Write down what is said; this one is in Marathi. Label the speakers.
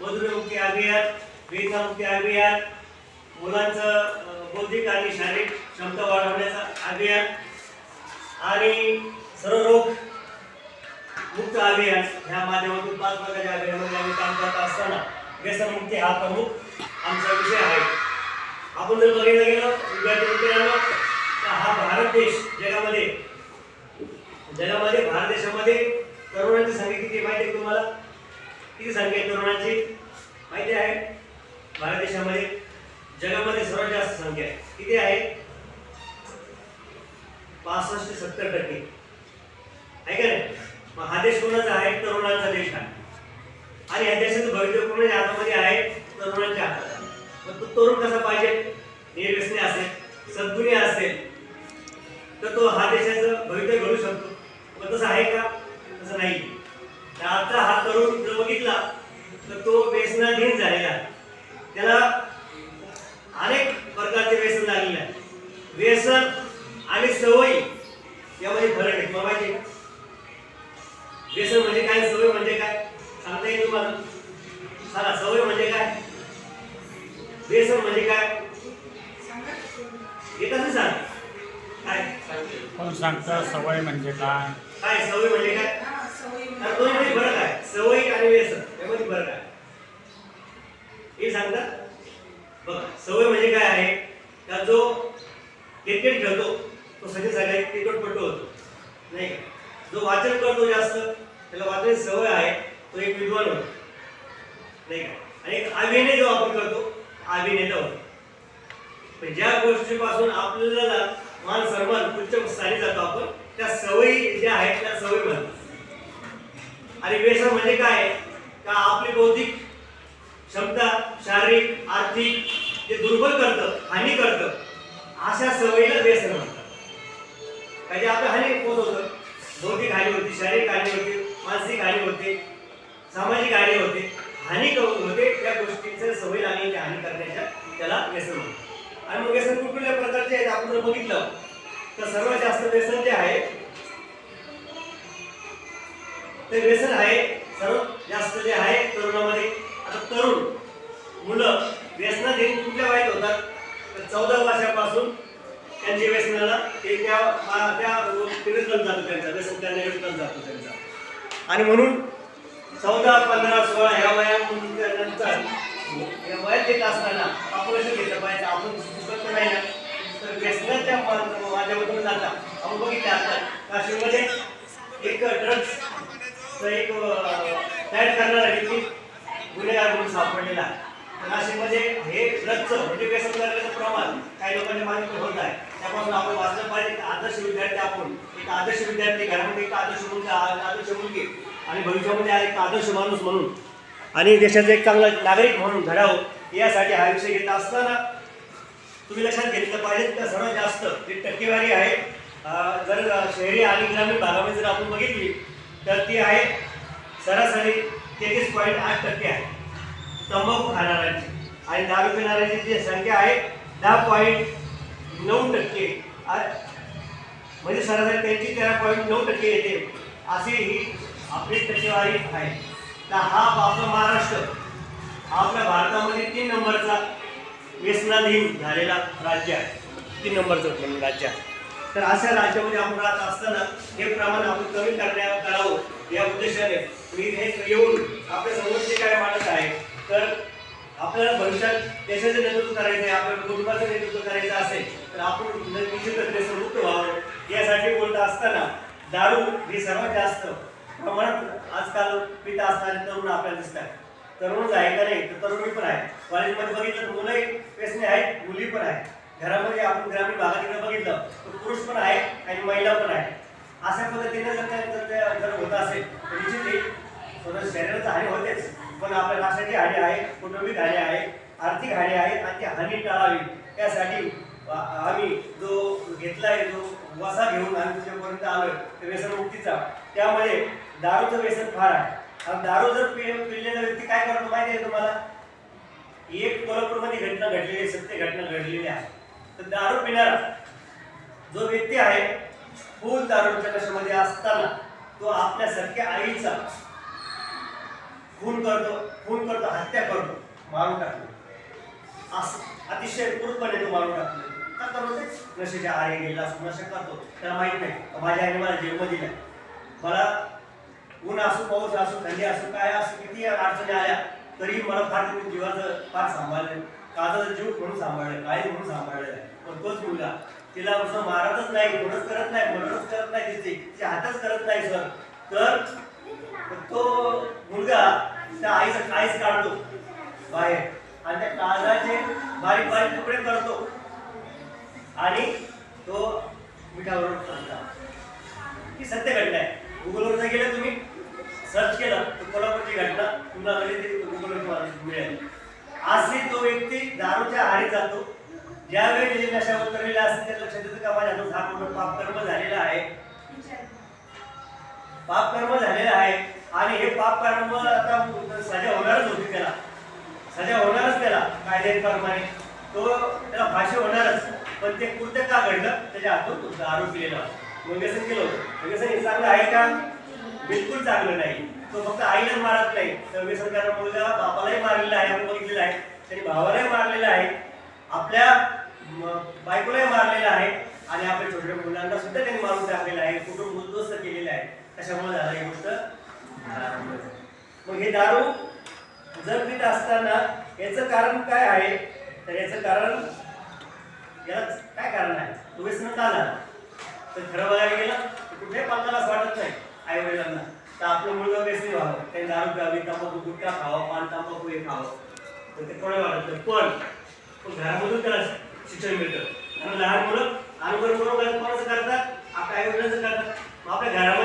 Speaker 1: मधुरमुखी अभियान वेदनामुक्ती अभियान मुलांचं बौद्धिक आणि शारीरिक क्षमता वाढवण्याचं अभियान आणि सर्व रोग मुक्त अभियान ह्या माध्यमातून पाच प्रकारच्या अभियानामध्ये आम्ही काम करत असताना व्यसनमुक्ती हा प्रमुख आमचा विषय आहे. आपण जर बघायला गेलो विद्यार्थी मित्रांनो तर हा भारत देश जगामध्ये जगामध्ये भारत देशामध्ये तरुणांची संख्या किती माहिती आहे तुम्हाला? किती संख्या आहे तरुणांची? माहिती आहे? भारत देशामध्ये जगामध्ये सर्वात जास्त संख्या आहे. किती आहे? पासष्ट ते सत्तर टक्के. आहे का नाही? मग हा देश कोणाचा आहे? तरुणांचा देश आहे. आणि या देशाचं भविष्य कोणाच्या हातामध्ये आहे? तरुणांच्या हातात मग तो तरुण कसा पाहिजे? निर्व्यसने असेल सद्गुणी असेल तर तो हा देशाचं भविष्य घडू शकतो. मग तसं आहे का? तसं नाही तर आता हा तर तो व्यसनाधीन झालेला त्याला अनेक प्रकारचे व्यसन लागलेले आहे. व्यसन आणि सवयी यामध्ये फरक आहे. तुम्हाला माहिती? व्यसन म्हणजे काय सवय म्हणजे काय? सांगता येईल तुम्हाला? सांगा सवय म्हणजे काय? व्यसन म्हणजे काय? हे कसं सांग? काय?
Speaker 2: कोण सांगतं? सवय म्हणजे काय?
Speaker 1: काय सवय म्हणजे काय? तर दोन्हीमध्ये फरक आहे. सवय आणि व्यसन यामध्ये फरक आहे. हे सांगता बघा सवय म्हणजे काय आहे? का जो क्रिकेट खेळतो तो सगळे सगळे क्रिकेटपटू होतो. नाही का? जो वाचन करतो जास्त त्याला वाचण्याची सवय आहे तो एक विद्वान होतो. नाही का? आणि एक अभिनय जो आपण करतो अभिनेता होतो. पण ज्या गोष्टीपासून आपल्याला मान सन्मान उच्च स्थानी जातो आपण त्या सवयी ज्या आहेत त्या सवयी म्हणतात आणि व्यसन म्हणजे काय? आहे? का आपली बौद्धिक क्षमता शारीरिक आर्थिक जे दुर्बल करतं हानी करतं अशा सवयीला व्यसन म्हणतात का जे आपल्या हानी पोहोचवतं बौद्धिक हानी होती शारीरिक हानी होते मानसिक हानी होते सामाजिक हानी होते. हानी होते त्या गोष्टीचं सवय लागली त्या हानी करण्याच्या त्याला व्यसन म्हणतात आणि मग व्यसन कुठल्या प्रकारचे आहेत? आपण जर बघितलं तर सर्वात जास्त व्यसन जे आहे ते व्यसन आहे सर्वात जास्त जे आहे तरुणामध्ये. तरुण मुलं व्यसनाधीन कुठल्या वयात होतात? तर चौदा वर्षापासून त्यांच्या व्यसनाला ते त्या त्या विरुद्ध जातो त्यांचा व्यसन त्यांना विरुद्ध जातो त्यांचा. आणि म्हणून चौदा पंधरा सोळा ह्या वयानंतर या वयात येत असताना ऑपरेशन घेतलं पाहिजे आपण दुसरं तर नाही ना? तर व्यसनाच्या माध्यमातून जाता. आपण बघितलं आता काश्मीरमध्ये एक ड्रग्स एक तयार करणारा व्यक्ती गुन्हेगार म्हणून सापडलेला आहे. तर नाशिकमध्ये हे ड्रग्सचं म्हणजे व्यसन करण्याचं प्रमाण काही लोकांनी मान्य होत आहे. त्यापासून आपण वाचलं पाहिजे एक आदर्श विद्यार्थी आपण एक आदर्श विद्यार्थी घरामध्ये एक आदर्श मुलगा आदर्श मुलगी आणि भविष्यामध्ये एक आदर्श माणूस म्हणून आणि देशाचा एक चांगला नागरिक म्हणून घडावं यासाठी हा विषय घेत असताना तुम्ही लक्षात घेतलं पाहिजे तर सर्वात जास्त जी टक्केवारी आहे जर शहरी आणि ग्रामीण भागामध्ये जर आपण बघितली तर ती आहे सरासरी तेहतीस पॉईंट आठ टक्के आहे. तंबाखू खाणाऱ्यांची. आणि दारू पिणाऱ्यांची जी संख्या आहे दहा पॉईंट नऊ टक्के. म्हणजे सरासरी त्यांची तेरा पॉईंट नऊ टक्के येते. अशी ही आपली टक्केवारी आहे. तर हा आपला महाराष्ट्र आपल्या भारतामध्ये तीन नंबरचा व्यसनाधीन झालेला राज्य आहे. तीन नंबरचं राज्य आहे. तर अशा राज्यामध्ये आपण राहत असताना हे प्रमाण आपण कमी करण्या या उद्देशाने मी हे येऊन आपल्यासमोर जे काय मानत आहे तर आपल्याला भविष्यात देशाचे नेतृत्व करायचं आहे आपल्या कुटुंबाचं नेतृत्व करायचं असेल तर आपण निश्चितच मुक्त व्हावं यासाठी बोलत असताना दारू ही सर्वात जास्त प्रमाणात आजकाल पित असणारे तरुण आपल्याला दिसत तरुणच आहे का नाही? तर तरुणी पण आहे कॉलेजमध्ये बघितलं तर मुलंही व्यसने आहेत मुली पण आहेत. घरामध्ये आपण ग्रामीण भागात बघितलं तर पुरुष पण आहे आणि महिला पण आहे अशा पद्धतीने जर त्या जर त्या होत असेल तर निश्चित स्वतः शरीराचं हानी होतेच. पण आपल्या राष्ट्राची हानी आहे कौटुंबिक हानी आहे आर्थिक हानी आहे आणि ती हानी टाळावी. त्यासाठी आम्ही जो घेतला आहे जो वसा घेऊन आम्ही तुझ्यापर्यंत आलोय व्यसन व्यसनमुक्तीचा त्यामध्ये दारूचं व्यसन फार आहे. आणि दारू जर पि पिलेला व्यक्ती काय करतो माहिती आहे तुम्हाला? एक कोल्हापूरमध्ये घटना घडलेली आहे सत्य घटना घडलेली आहे. तर दारू पिणारा जो व्यक्ती आहे फूल दारूच्या कशामध्ये असताना तो आपल्यासारख्या आईचा खून करतो खून करतो हत्या करतो मारून टाकतो. असं अतिशय क्रूरपणे तो मारून टाकतो. का करतो नशेच्या आरे गेला असं नशा करतो. त्याला माहीत नाही. माझ्या आईने मला जन्म दिला. मला ऊन असो पाऊस असो थंडी असो काय असो किती अडचणी आल्या तरी मला फार तुम्ही जीवाचं फार सांभाळलं काजाचा जीव म्हणून सांभाळलं काही म्हणून सांभाळलेलं आहे पण तोच मुलगा तिला असं मारतच नाही कोणच करत नाही म्हणूनच करत नाही तिचे तिचे हातच करत नाही सर. तर तो मुलगा त्या आईचं काहीच काढतो. बाहेर. आणि त्या काळजाचे बारीक बारीक तुकडे करतो. आणि तो मिठावरून टाकतो ही सत्य घटना आहे. गुगलवर जर गेलं तुम्ही? सर्च केलं. तर कोल्हापूरची घटना. तुम्हाला लगेच गुगलवर मिळेल. असे तो व्यक्ती दारूच्या आहारी जातो. ज्यावेळी त्याची नशा उतरलेला असते त्या लक्षात येतं का? माझ्या हातून हा मोठा पापकर्म झालेला आहे. पापकर्म झालेला आहे. आणि हे पापकर्म आता सजा होणारच होती त्याला. सजा होणारच त्याला. कायद्याप्रमाणे तो त्याला फाशी होणारच. पण ते कृत्य का घडलं? त्याच्या हातून तो दारू पिलेला केलं होतं. मंगेसन हे चांगलं आहे का? बिलकुल चांगलं नाही. तो फक्त आईलाच मारत नाही. तर व्यसन मुलगा बापालाही मारलेला आहे. आपण बघितलेला आहे. त्याने भावालाही मारलेला आहे. आपल्या बायकोलाही मारलेला आहे आणि आपल्या छोट्या मुलांना सुद्धा त्यांनी मारून टाकलेलं आहे. कुटुंब उद्ध्वस्त केलेलं आहे. त्याच्यामुळे झालं ही गोष्ट? मग हे दारू जर पित असताना याचं कारण काय आहे? तर याचं कारण याला काय कारण आहे? तो व्यसन का झाला तर खरं बघायला गेलं तर कुठल्याही पालकाला असं वाटत नाही आई वडिलांना तर आपलं मुलगा व्यसनी व्हावं. त्यांनी दारू प्यावी तंबाखू गुटखा खावं पान तंबाखू हे खावं. तर ते कोणी वाटत पण पण घरामधून त्याला शिक्षण मिळतं. आणि लहान मुलं अनुकरण करून कोणाचं करतात? आपल्या आई वडिलांचं करतात आपल्या घरामध्ये